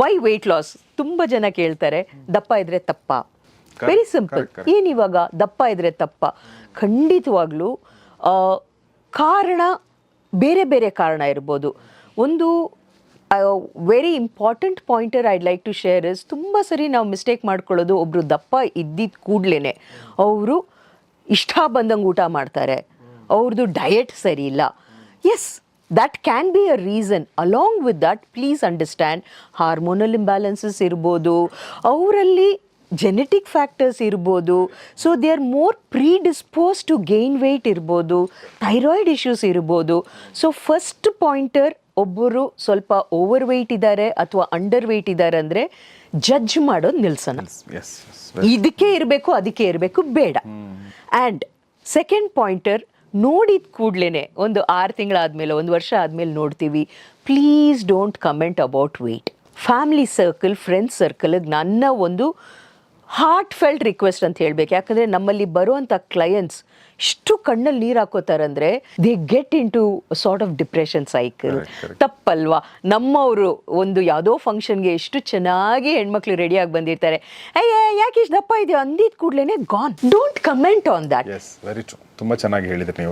Y weight loss ತುಂಬ ಜನ ಕೇಳ್ತಾರೆ ದಪ್ಪ ಇದ್ರೆ ತಪ್ಪ. Very simple. ಏನಿವಾಗ ದಪ್ಪ ಇದ್ರೆ ತಪ್ಪ. ಖಂಡಿತವಾಗ್ಲೂ ಕಾರಣ ಬೇರೆ ಬೇರೆ ಕಾರಣ ಇರ್ಬೋದು. ಒಂದು very important pointer I'd like to share is ತುಂಬ ಸರಿ ನಾವು ಮಿಸ್ಟೇಕ್ ಮಾಡ್ಕೊಳ್ಳೋದು ಒಬ್ಬರು ದಪ್ಪ ಇದ್ದಿದ್ದ ಕೂಡ್ಲೇ ಅವರು ಇಷ್ಟ ಬಂದಂಗೆ ಊಟ ಮಾಡ್ತಾರೆ. ಅವ್ರದ್ದು ಡಯಟ್ ಸರಿ ಇಲ್ಲ. Yes that can be a reason along with that please understand hormonal imbalances ಇರ್ಬೋದು ಅವರಲ್ಲಿ ಜೆನೆಟಿಕ್ ಫ್ಯಾಕ್ಟರ್ಸ್ ಇರ್ಬೋದು. So they are more predispose to gain weight ಇರ್ಬೋದು ಥೈರಾಯ್ಡ್ ಇಶ್ಯೂಸ್ ಇರ್ಬೋದು. ಸೊ ಫಸ್ಟ್ ಪಾಯಿಂಟರ್ ಒಬ್ಬರು ಸ್ವಲ್ಪ ಓವರ್ ವೆಯ್ಟ್ ಇದ್ದಾರೆ ಅಥವಾ ಅಂಡರ್ ವೆಯ್ಟ್ ಇದ್ದಾರೆ ಅಂದರೆ ಜಡ್ಜ್ ಮಾಡೋದು ನಿಲ್ಸೋಣ. ಇದಕ್ಕೆ ಇರಬೇಕು ಅದಕ್ಕೆ ಇರಬೇಕು ಬೇಡ. ಆ್ಯಂಡ್ ಸೆಕೆಂಡ್ ಪಾಯಿಂಟರ್ ನೋಡಿದ ಕೂಡಲೇ ಒಂದು ಆರು ತಿಂಗಳಾದ್ಮೇಲೆ ಒಂದು ವರ್ಷ ಆದಮೇಲೆ ನೋಡ್ತೀವಿ. Please don't comment about weight family circle friends ಸರ್ಕಲ್ಗೆ ನನ್ನ ಒಂದು ಹಾರ್ಟ್ ಫೆಲ್ಟ್ ರಿಕ್ವೆಸ್ಟ್ ಅಂತ ಹೇಳ್ಬೇಕು. ಯಾಕಂದರೆ ನಮ್ಮಲ್ಲಿ ಬರುವಂಥ ಕ್ಲಯಂಟ್ಸ್ ಇಷ್ಟು ಕಣ್ಣಲ್ಲಿ ನೀರು ಹಾಕೋತಾರಂದ್ರೆ they get into sort of depression cycle. ತಪ್ಪಲ್ವಾ? ನಮ್ಮವರು ಒಂದು ಯಾವುದೋ ಫಂಕ್ಷನ್ಗೆ ಎಷ್ಟು ಚೆನ್ನಾಗಿ ಹೆಣ್ಮಕ್ಳು ರೆಡಿಯಾಗಿ ಬಂದಿರ್ತಾರೆ. ಅಯ್ಯ ಯಾಕೆ ಇಷ್ಟು ದಪ್ಪ ಇದೆಯೋ? ಅಂದಿದ ಕೂಡಲೇ gone don't comment on that ತುಂಬಾ ವೆರಿ ಟ್ರೂ ತುಂಬ ಚೆನ್ನಾಗಿ ಹೇಳಿದ್ರಿ ನೀವು.